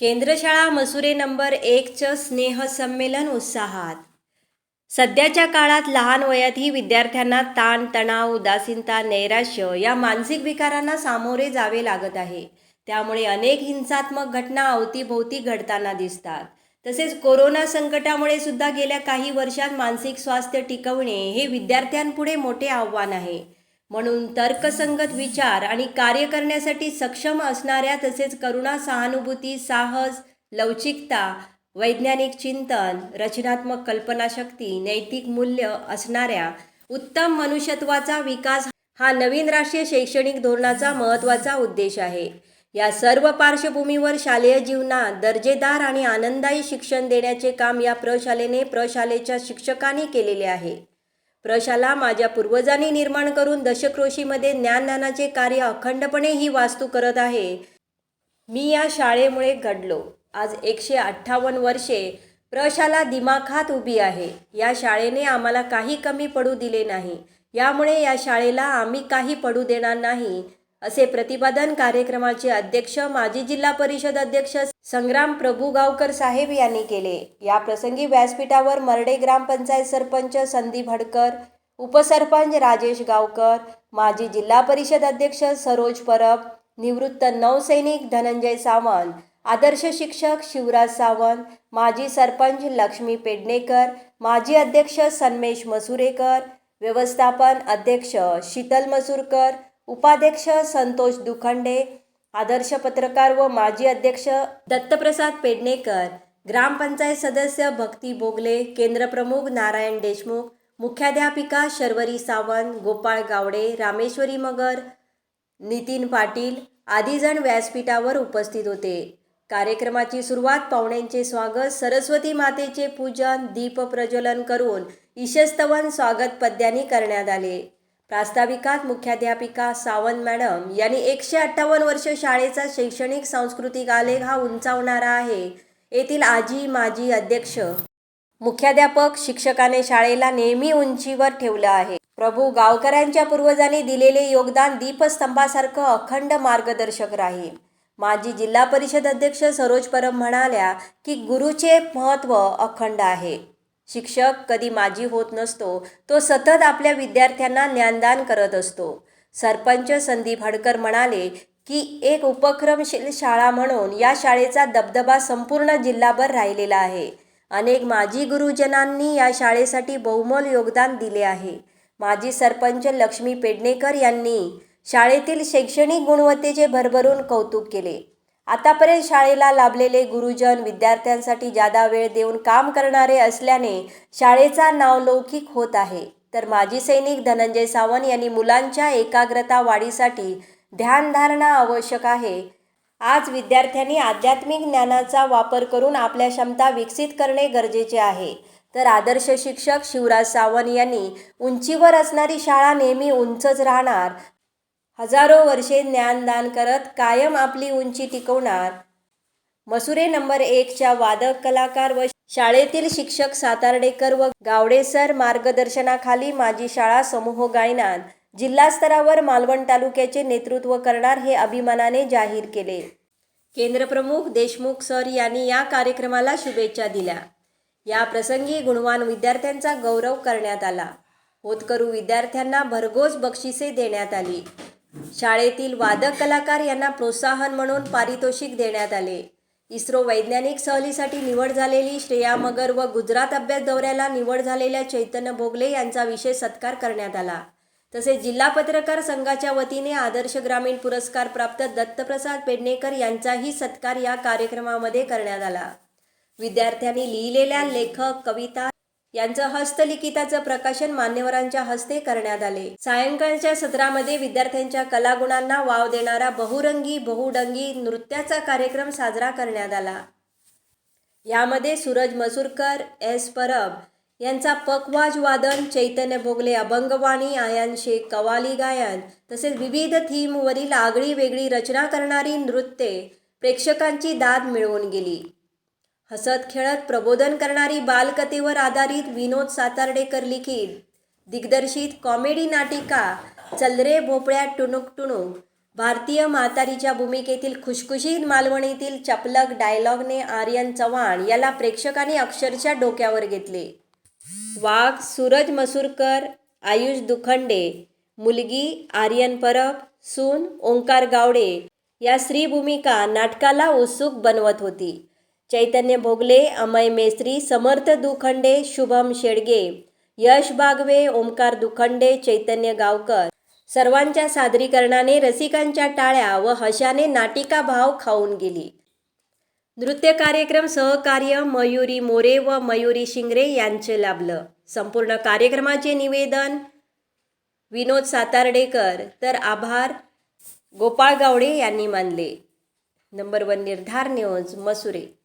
केंद्रशाळा Masure number एकचं स्नेहसंमेलन उत्साहात. सध्याच्या काळात लहान वयातही विद्यार्थ्यांना ताण तणाव उदासीनता नैराश्य या मानसिक विकारांना सामोरे जावे लागत आहे. त्यामुळे अनेक हिंसात्मक घटना अवतीभोवती घडताना दिसतात. तसेच कोरोना संकटामुळे सुद्धा गेल्या काही वर्षात मानसिक स्वास्थ्य टिकवणे हे विद्यार्थ्यांपुढे मोठे आव्हान आहे. म्हणून तर्कसंगत विचार आणि कार्य करण्यासाठी सक्षम असणाऱ्या तसेच करुणा सहानुभूती साहस लवचिकता वैज्ञानिक चिंतन रचनात्मक कल्पनाशक्ती नैतिक मूल्य असणाऱ्या उत्तम मनुष्यत्वाचा विकास हा नवीन राष्ट्रीय शैक्षणिक धोरणाचा महत्त्वाचा उद्देश आहे. या सर्व पार्श्वभूमीवर शालेय जीवनात दर्जेदार आणि आनंददायी शिक्षण देण्याचे काम या प्रशालेने प्रशालेच्या शिक्षकांनी केलेले आहे. प्रशाला माझ्या पूर्वजांनी निर्माण करून दशक्रोशीमध्ये ज्ञानदानाचे कार्य अखंडपणे ही वास्तू करत आहे. मी या शाळेमुळे घडलो. आज एकशे अठ्ठावन्न वर्षे प्रशाला दिमाखात उभी आहे. या शाळेने आम्हाला काही कमी पडू दिले नाही. यामुळे या शाळेला आम्ही काही पडू देणार नाही. असे प्रतिपादन कार्यक्रमाचे अध्यक्ष माजी जिल्हा परिषद अध्यक्ष संग्राम प्रभुगावकर साहेब यांनी केले. या प्रसंगी व्यासपीठावर मर्डे ग्रामपंचायत सरपंच संदीप हडकर उपसरपंच राजेश गावकर माजी जिल्हा परिषद अध्यक्ष सरोज परब निवृत्त नौसैनिक धनंजय सावंत आदर्श शिक्षक शिवराज सावंत माजी सरपंच लक्ष्मी पेडणेकर माजी अध्यक्ष सन्मेश मसुरेकर व्यवस्थापन अध्यक्ष शीतल मसूरकर उपाध्यक्ष संतोष दुखंडे आदर्श पत्रकार व माजी अध्यक्ष दत्तप्रसाद पेडणेकर ग्रामपंचायत सदस्य भक्ती बोगले केंद्रप्रमुख नारायण देशमुख मुख्याध्यापिका शर्वरी सावंत गोपाळ गावडे रामेश्वरी मगर नितीन पाटील आदीजण व्यासपीठावर उपस्थित होते. कार्यक्रमाची सुरुवात पाहुण्यांचे स्वागत सरस्वती मातेचे पूजन दीप प्रज्वलन करून ईशस्तवन स्वागत पद्यांनी करण्यात आले. प्रास्ताविकात मुख्याध्यापिका सावंत मॅडम यांनी एकशे अठ्ठावन्न वर्ष शाळेचा शैक्षणिक सांस्कृतिक आलेख हा उंचावणारा आहे. येथील आजी माजी अध्यक्ष मुख्याध्यापक शिक्षकाने शाळेला नेहमी उंचीवर ठेवलं आहे. प्रभू गावकऱ्यांच्या पूर्वजांनी दिलेले योगदान दीपस्तंभासारखं अखंड मार्गदर्शक राहील. माजी जिल्हा परिषद अध्यक्ष सरोज परब म्हणाल्या की गुरुचे महत्त्व अखंड आहे. शिक्षक कधी माजी होत नसतो तो सतत आपल्या विद्यार्थ्यांना ज्ञानदान करत असतो. सरपंच संदीप हडकर म्हणाले की एक उपक्रमशील शाळा म्हणून या शाळेचा दबदबा संपूर्ण जिल्हाभर राहिलेला आहे. अनेक माजी गुरुजनांनी या शाळेसाठी बहुमोल योगदान दिले आहे. माजी सरपंच लक्ष्मी पेडणेकर यांनी शाळेतील शैक्षणिक गुणवत्तेचे भरभरून कौतुक केले. आतापर्यंत शाळेला लाभलेले गुरुजन विद्यार्थ्यांसाठी जादा वेळ देऊन काम करणारे असल्याने शाळेचा नावलौकिक होत आहे. तर माजी सैनिक धनंजय सावंत यांनी मुलांच्या एकाग्रता वाढीसाठी ध्यानधारणा आवश्यक आहे. आज विद्यार्थ्यांनी आध्यात्मिक ज्ञानाचा वापर करून आपल्या क्षमता विकसित करणे गरजेचे आहे. तर आदर्श शिक्षक शिवराज सावंत यांनी उंचीवर असणारी शाळा नेहमी उंचच राहणार हजारो वर्षे ज्ञानदान करत कायम आपली उंची टिकवणार. मसुरे नंबर एकच्या वादक कलाकार व शाळेतील शिक्षक सातार्डेकर व गावडेसर मार्गदर्शनाखाली माझी शाळा समूह गायनात जिल्हास्तरावर मालवण तालुक्याचे नेतृत्व करणार हे अभिमानाने जाहीर केले. केंद्रप्रमुख देशमुख सर यांनी या कार्यक्रमाला शुभेच्छा दिल्या. या प्रसंगी गुणवान विद्यार्थ्यांचा गौरव करण्यात आला. होतकरू विद्यार्थ्यांना भरघोस बक्षिसे देण्यात आली. शाळेतील वादक कलाकार यांना प्रोत्साहन म्हणून पारितोषिक देण्यात आले. इस्रो वैज्ञानिक सहलीसाठी निवड झालेली श्रेया मगर व गुजरात अभ्यास दौऱ्याला निवड झालेल्या चैतन्य भोगले यांचा विशेष सत्कार करण्यात आला. तसेच जिल्हा पत्रकार संघाच्या वतीने आदर्श ग्रामीण पुरस्कार प्राप्त दत्तप्रसाद पेडणेकर यांचाही सत्कार या कार्यक्रमामध्ये करण्यात आला. विद्यार्थ्यांनी लिहिलेल्या लेखक कविता यांचं हस्तलिखिताचं प्रकाशन मान्यवरांच्या हस्ते करण्यात आले. सायंकाळच्या सत्रामध्ये विद्यार्थ्यांच्या कलागुणांना वाव देणारा बहुरंगी बहुडंगी नृत्याचा कार्यक्रम साजरा करण्यात आला. यामध्ये सूरज मसूरकर एस परब यांचा पकवाज वादन चैतन्य भोगले अभंगवाणी आयान शेख कवाली गायन तसेच विविध थीमवरील आगळी वेगळी रचना करणारी नृत्ये प्रेक्षकांची दाद मिळवून गेली. हसत खेळत प्रबोधन करणारी बालकथेवर आधारित विनोद सातार्डेकर लिखित. दिग्दर्शित कॉमेडी नाटिका चलरे भोपळ्या टुणूक टुणूक. भारतीय म्हातारीच्या भूमिकेतील खुशखुशीत मालवणीतील चपलक डायलॉगने आर्यन चव्हाण याला प्रेक्षकांनी अक्षरशः डोक्यावर घेतले. वाघ सूरज मसूरकर आयुष दुखंडे मुलगी आर्यन परब सून ओंकार गावडे या स्त्री भूमिका नाटकाला उत्सुक बनवत होती. चैतन्य भोगले अमय मेस्त्री समर्थ दुखंडे शुभम शेडगे यश बागवे ओमकार दुखंडे चैतन्य गावकर. सर्वांच्या सादरीकरणाने रसिकांच्या टाळ्या व हशाने नाटिका भाव खाऊन गेली. नृत्य कार्यक्रम सहकार्य मयुरी मोरे व मयुरी शिंगरे यांचे लाभलं. संपूर्ण कार्यक्रमाचे निवेदन विनोद सातार्डेकर. तर आभार गोपाळ गावडे यांनी मानले. Number one Nirdhar news Masure.